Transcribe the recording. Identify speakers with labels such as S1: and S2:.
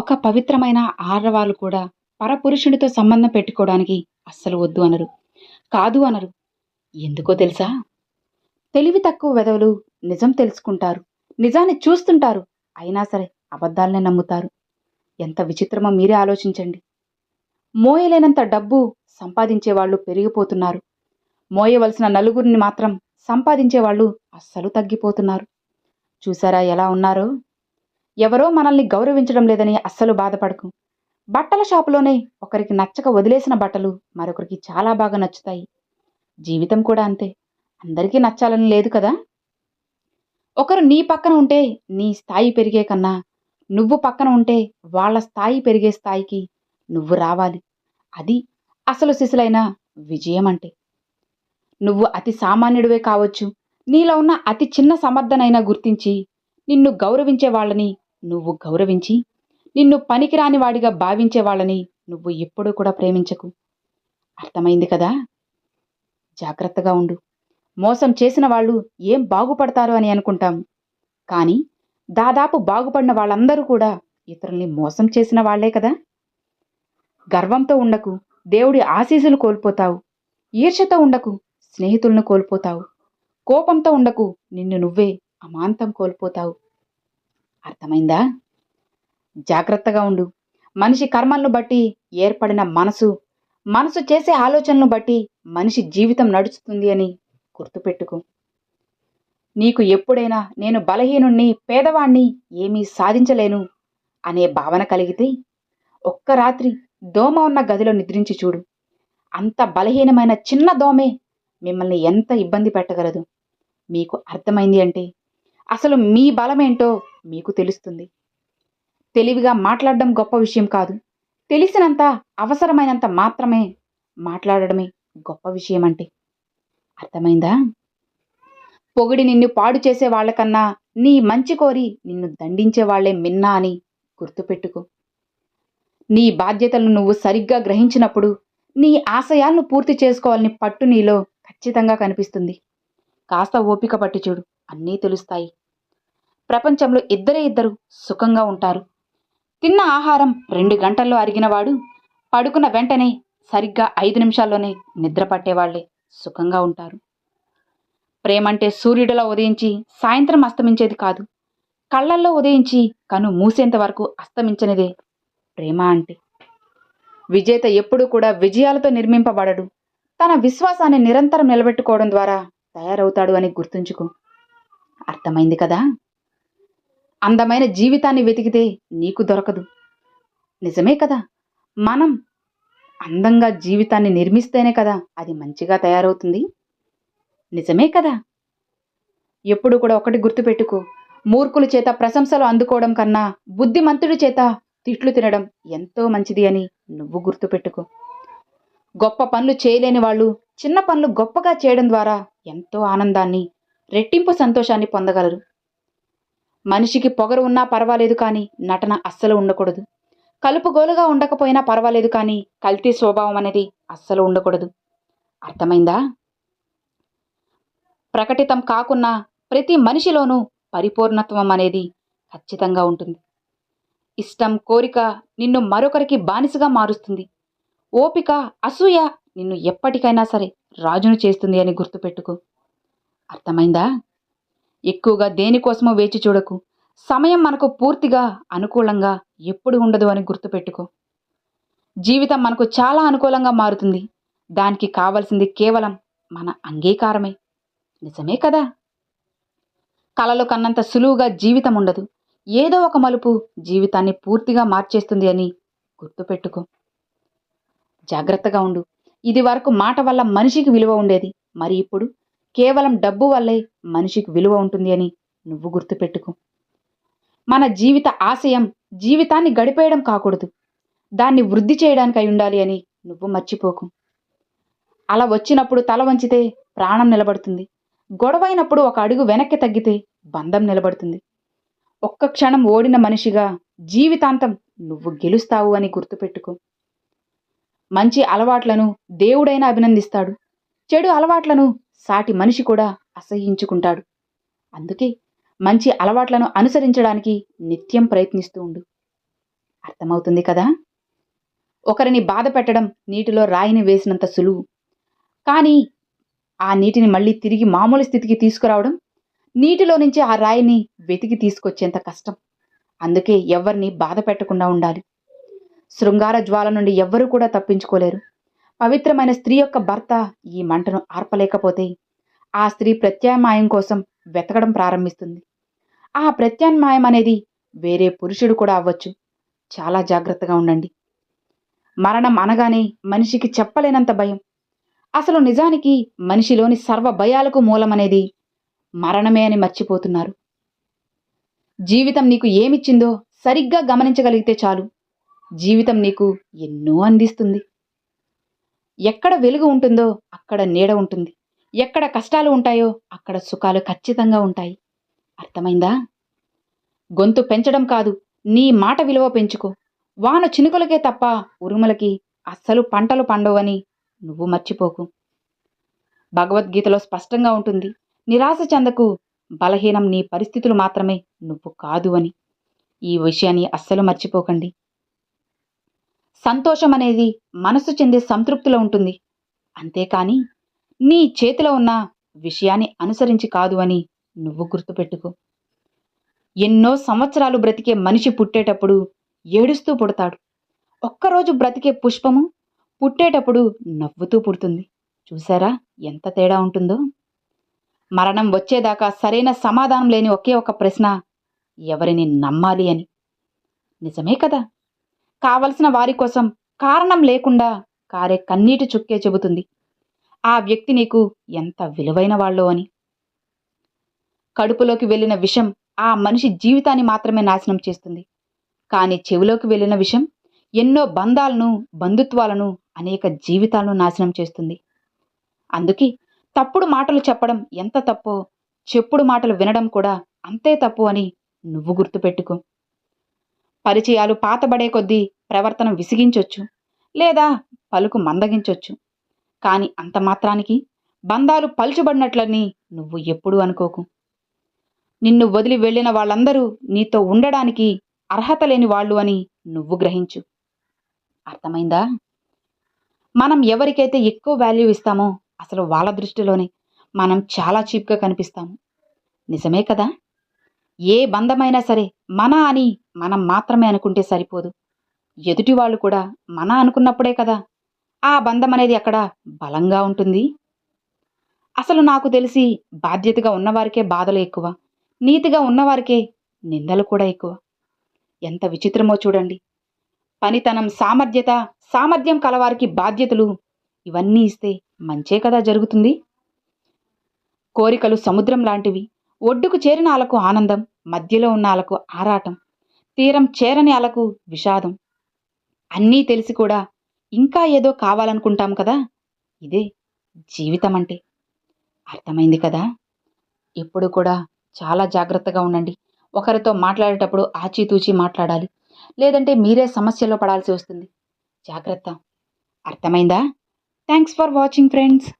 S1: ఒక పవిత్రమైన ఆడవాళ్ళు కూడా పరపురుషునితో సంబంధం పెట్టుకోవడానికి అస్సలు వద్దు అనరు. కాదు అనరు. ఎందుకో తెలుసా? తెలివి తక్కువ వెధవలు నిజం తెలుసుకుంటారు. నిజాన్ని చూస్తుంటారు. అయినా సరే అబద్ధాలనే నమ్ముతారు. ఎంత విచిత్రమో మీరే ఆలోచించండి. మోయలేనంత డబ్బు సంపాదించే వాళ్ళు పెరిగిపోతున్నారు. మోయవలసిన నలుగురిని మాత్రం సంపాదించే వాళ్ళు అస్సలు తగ్గిపోతున్నారు. చూసారా ఎలా ఉన్నారో? ఎవరో మనల్ని గౌరవించడం లేదని అస్సలు బాధపడకు. బట్టల షాపులోనే ఒకరికి నచ్చక వదిలేసిన బట్టలు మరొకరికి చాలా బాగా నచ్చుతాయి. జీవితం కూడా అంతే. అందరికీ నచ్చాలని లేదు కదా? ఒకరు నీ పక్కన ఉంటే నీ స్థాయి పెరిగే కన్నా నువ్వు పక్కన ఉంటే వాళ్ళ స్థాయి పెరిగే స్థాయికి నువ్వు రావాలి. అది అసలు సిసలైన విజయం అంటే. నువ్వు అతి సామాన్యుడివే కావచ్చు. నీలో ఉన్న అతి చిన్న సమర్థనైనా గుర్తించి నిన్ను గౌరవించే వాళ్ళని నువ్వు గౌరవించి నిన్ను పనికిరాని వాడిగా భావించే వాళ్ళని నువ్వు ఎప్పుడూ కూడా ప్రేమించకు. అర్థమైంది కదా? జాగ్రత్తగా ఉండు. మోసం చేసిన వాళ్ళు ఏం బాగుపడతారు అని అనుకుంటాం. కానీ దాదాపు బాగుపడిన వాళ్ళందరూ కూడా ఇతరుల్ని మోసం చేసిన వాళ్ళే కదా? గర్వంతో ఉండకు. దేవుడి ఆశీసులు కోల్పోతావు. ఈర్షతో ఉండకు. స్నేహితులను కోల్పోతావు. కోపంతో ఉండకు. నిన్ను నువ్వే అమాంతం కోల్పోతావు. అర్థమైందా? జాగ్రత్తగా ఉండు. మనిషి కర్మలను బట్టి ఏర్పడిన మనసు మనసు చేసే ఆలోచనను బట్టి మనిషి జీవితం నడుస్తుంది అని గుర్తుపెట్టుకో. నీకు ఎప్పుడైనా నేను బలహీనుణ్ణి పేదవాణ్ణి ఏమీ సాధించలేను అనే భావన కలిగితే ఒక్క రాత్రి దోమ ఉన్న గదిలో నిద్రించి చూడు. అంత బలహీనమైన చిన్న దోమే మిమ్మల్ని ఎంత ఇబ్బంది పెట్టగలదు? మీకు అర్థమైంది అంటే అసలు మీ బలమేంటో మీకు తెలుస్తుంది. తెలివిగా మాట్లాడడం గొప్ప విషయం కాదు. తెలిసినంత అవసరమైనంత మాత్రమే మాట్లాడడమే గొప్ప విషయం అంటే అర్థమైందా? పొగిడి నిన్ను పాడు చేసే వాళ్ళకన్నా నీ మంచి కోరి నిన్ను దండించే వాళ్ళే మిన్నా అని గుర్తుపెట్టుకో. నీ బాధ్యతలను నువ్వు సరిగ్గా గ్రహించినప్పుడు నీ ఆశయాలను పూర్తి చేసుకోవాలని పట్టు నీలో ఖచ్చితంగా కనిపిస్తుంది. కాస్త ఓపిక పట్టి చూడు అన్నీ తెలుస్తాయి. ప్రపంచంలో ఇద్దరే ఇద్దరు సుఖంగా ఉంటారు. తిన్న ఆహారం రెండు గంటల్లో అరిగినవాడు పడుకున్న వెంటనే సరిగ్గా ఐదు నిమిషాల్లోనే నిద్ర పట్టేవాళ్ళే సుఖంగా ఉంటారు. ప్రేమంటే సూర్యుడిలా ఉదయించి సాయంత్రం అస్తమించేది కాదు. కళ్ళల్లో ఉదయించి కను మూసేంత వరకు అస్తమించనిదే ప్రేమ అంటే. విజేత ఎప్పుడూ కూడా విజయాలతో నిర్మింపబడడు. తన విశ్వాసాన్ని నిరంతరం నిలబెట్టుకోవడం ద్వారా తయారవుతాడు అని గుర్తుంచుకో. అర్థమైంది కదా? అందమైన జీవితాన్ని వెతికితే నీకు దొరకదు. నిజమే కదా? మనం అందంగా జీవితాన్ని నిర్మిస్తేనే కదా అది మంచిగా తయారవుతుంది? నిజమే కదా? ఎప్పుడు కూడా ఒకటి గుర్తుపెట్టుకో మూర్ఖుల చేత ప్రశంసలు అందుకోవడం కన్నా బుద్ధిమంతుడి చేత తిట్లు తినడం ఎంతో మంచిది అని నువ్వు గుర్తుపెట్టుకో. గొప్ప పనులు చేయలేని వాళ్ళు చిన్న పనులు గొప్పగా చేయడం ద్వారా ఎంతో ఆనందాన్ని రెట్టింపు సంతోషాన్ని పొందగలరు. మనిషికి పొగరు ఉన్నా పర్వాలేదు కానీ నటన అస్సలు ఉండకూడదు. కలుపుగోలుగా ఉండకపోయినా పర్వాలేదు కానీ కల్తీ స్వభావం అనేది అస్సలు ఉండకూడదు. అర్థమైందా? ప్రకటితం కాకున్నా ప్రతి మనిషిలోనూ పరిపూర్ణత్వం అనేది ఖచ్చితంగా ఉంటుంది. ఇష్టం కోరిక నిన్ను మరొకరికి బానిసగా మారుస్తుంది. ఓపిక అసూయ నిన్ను ఎప్పటికైనా సరే రాజును చేస్తుంది అని గుర్తుపెట్టుకో. అర్థమైందా? ఎక్కువగా దేనికోసమో వేచి చూడకు. సమయం మనకు పూర్తిగా అనుకూలంగా ఎప్పుడు ఉండదు అని గుర్తుపెట్టుకో. జీవితం మనకు చాలా అనుకూలంగా మారుతుంది. దానికి కావలసింది కేవలం మన అంగీకారమే. నిజమే కదా? కలలు కన్నంత సులువుగా జీవితం ఉండదు. ఏదో ఒక మలుపు జీవితాన్ని పూర్తిగా మార్చేస్తుంది అని గుర్తుపెట్టుకో. జాగ్రత్తగా ఉండు. ఇది వరకు మాట వల్ల మనిషికి విలువ ఉండేది. మరి ఇప్పుడు కేవలం డబ్బు వల్లే మనిషికి విలువ ఉంటుంది అని నువ్వు గుర్తుపెట్టుకో. మన జీవిత ఆశయం జీవితాన్ని గడిపేయడం కాకూడదు. దాన్ని వృద్ధి చేయడానికి అయి ఉండాలి అని నువ్వు మర్చిపోకు. అలా వచ్చినప్పుడు తల వంచితే ప్రాణం నిలబడుతుంది. గొడవైనప్పుడు ఒక అడుగు వెనక్కి తగ్గితే బంధం నిలబడుతుంది. ఒక్క క్షణం ఓడిన మనిషిగా జీవితాంతం నువ్వు గెలుస్తావు అని గుర్తుపెట్టుకో. మంచి అలవాట్లను దేవుడైనా అభినందిస్తాడు. చెడు అలవాట్లను సాటి మనిషి కూడా అసహించుకుంటాడు అందుకే మంచి అలవాట్లను అనుసరించడానికి నిత్యం ప్రయత్నిస్తూ ఉండు. అర్థమవుతుంది కదా? ఒకరిని బాధ పెట్టడం నీటిలో రాయిని వేసినంత సులువు. కానీ ఆ నీటిని మళ్ళీ తిరిగి మామూలు స్థితికి తీసుకురావడం నీటిలో నుంచి ఆ రాయిని వెతికి తీసుకొచ్చేంత కష్టం. అందుకే ఎవరిని బాధ పెట్టకుండా ఉండాలి. శృంగార జ్వాల నుండి ఎవ్వరూ కూడా తప్పించుకోలేరు. పవిత్రమైన స్త్రీ యొక్క భర్త ఈ మంటను ఆర్పలేకపోతే ఆ స్త్రీ ప్రత్యామ్నాయం కోసం వెతకడం ప్రారంభిస్తుంది. ఆ ప్రత్యామ్నాయం అనేది వేరే పురుషుడు కూడా అవ్వచ్చు. చాలా జాగ్రత్తగా ఉండండి. మరణం అనగానే మనిషికి చెప్పలేనంత భయం. అసలు నిజానికి మనిషిలోని సర్వ భయాలకు మూలమనేది మరణమే అని మర్చిపోతున్నారు. జీవితం నీకు ఏమిచ్చిందో సరిగ్గా గమనించగలిగితే చాలు. జీవితం నీకు ఎన్నో అందిస్తుంది. ఎక్కడ వెలుగు ఉంటుందో అక్కడ నీడ ఉంటుంది. ఎక్కడ కష్టాలు ఉంటాయో అక్కడ సుఖాలు ఖచ్చితంగా ఉంటాయి. అర్థమైందా? గొంతు పెంచడం కాదు నీ మాట విలువ పెంచుకో. వాన చినుకులకే తప్ప ఉరుములకి అస్సలు పంటలు పండవని నువ్వు మర్చిపోకు. భగవద్గీతలో స్పష్టంగా ఉంటుంది నిరాశ చెందకు బలహీనం నీ పరిస్థితులు మాత్రమే నువ్వు కాదు అని. ఈ విషయాన్ని అస్సలు మర్చిపోకండి. సంతోషం అనేది మనసు చెందే సంతృప్తిలో ఉంటుంది. అంతేకాని నీ చేతిలో ఉన్న విషయాన్ని అనుసరించి కాదు అని నువ్వు గుర్తుపెట్టుకో. ఎన్నో సంవత్సరాలు బ్రతికే మనిషి పుట్టేటప్పుడు ఏడుస్తూ పుడతాడు. ఒక్కరోజు బ్రతికే పుష్పము పుట్టేటప్పుడు నవ్వుతూ పుడుతుంది. చూసారా ఎంత తేడా ఉంటుందో? మరణం వచ్చేదాకా సరైన సమాధానం లేని ఒకే ఒక ప్రశ్న ఎవరిని నమ్మాలి అని. నిజమే కదా? కావలసిన వారి కోసం కారణం లేకుండా కారే కన్నీటి చుక్కే చెబుతుంది. ఆ వ్యక్తి నీకు ఎంత విలువైన వాళ్ళో అని. కడుపులోకి వెళ్ళిన విషం ఆ మనిషి జీవితాన్ని మాత్రమే నాశనం చేస్తుంది. కానీ చెవిలోకి వెళ్ళిన విషం ఎన్నో బంధాలను బంధుత్వాలను అనేక జీవితాలను నాశనం చేస్తుంది. అందుకే తప్పుడు మాటలు చెప్పడం ఎంత తప్పో చెప్పుడు మాటలు వినడం కూడా అంతే తప్పు అని నువ్వు గుర్తుపెట్టుకో. పరిచయాలు పాతబడే కొద్దీ ప్రవర్తన విసిగించొచ్చు లేదా పలుకు మందగించొచ్చు. కానీ అంత మాత్రానికి బంధాలు పలుచబడినట్లని నువ్వు ఎప్పుడూ అనుకోకు. నిన్ను వదిలి వెళ్ళిన వాళ్ళందరూ నీతో ఉండడానికి అర్హత లేని వాళ్ళు అని నువ్వు గ్రహించు. అర్థమైందా? మనం ఎవరికైతే ఎక్కువ వాల్యూ ఇస్తామో అసలు వాళ్ళ దృష్టిలోనే మనం చాలా చీప్గా కనిపిస్తాము. నిజమే కదా? ఏ బంధమైనా సరే మన అని మనం మాత్రమే అనుకుంటే సరిపోదు. ఎదుటి వాళ్ళు కూడా మన అనుకున్నప్పుడే కదా. ఆ బంధం అనేది అక్కడ బలంగా ఉంటుంది. అసలు నాకు తెలిసి బాధ్యతగా ఉన్నవారికే బాధలు ఎక్కువ. నీతిగా ఉన్నవారికే నిందలు కూడా ఎక్కువ. ఎంత విచిత్రమో చూడండి. పనితనం సామర్థ్యత సామర్థ్యం కలవారికి బాధ్యతలు ఇవన్నీ ఇస్తే మంచే కదా జరుగుతుంది. కోరికలు సముద్రం లాంటివి. ఒడ్డుకు చేరిన ఆనందం. మధ్యలో ఉన్న అలకు ఆరాటం తీరం చేరని అలకు విషాదం. అన్నీ తెలిసి కూడా ఇంకా ఏదో కావాలనుకుంటాం కదా? ఇదే జీవితం అంటే అర్థమైంది కదా? ఎప్పుడు కూడా చాలా జాగ్రత్తగా ఉండండి. ఒకరితో మాట్లాడేటప్పుడు ఆచితూచి మాట్లాడాలి. లేదంటే మీరే సమస్యలో పడాల్సి వస్తుంది. జాగ్రత్త. అర్థమైందా? Thanks for watching friends.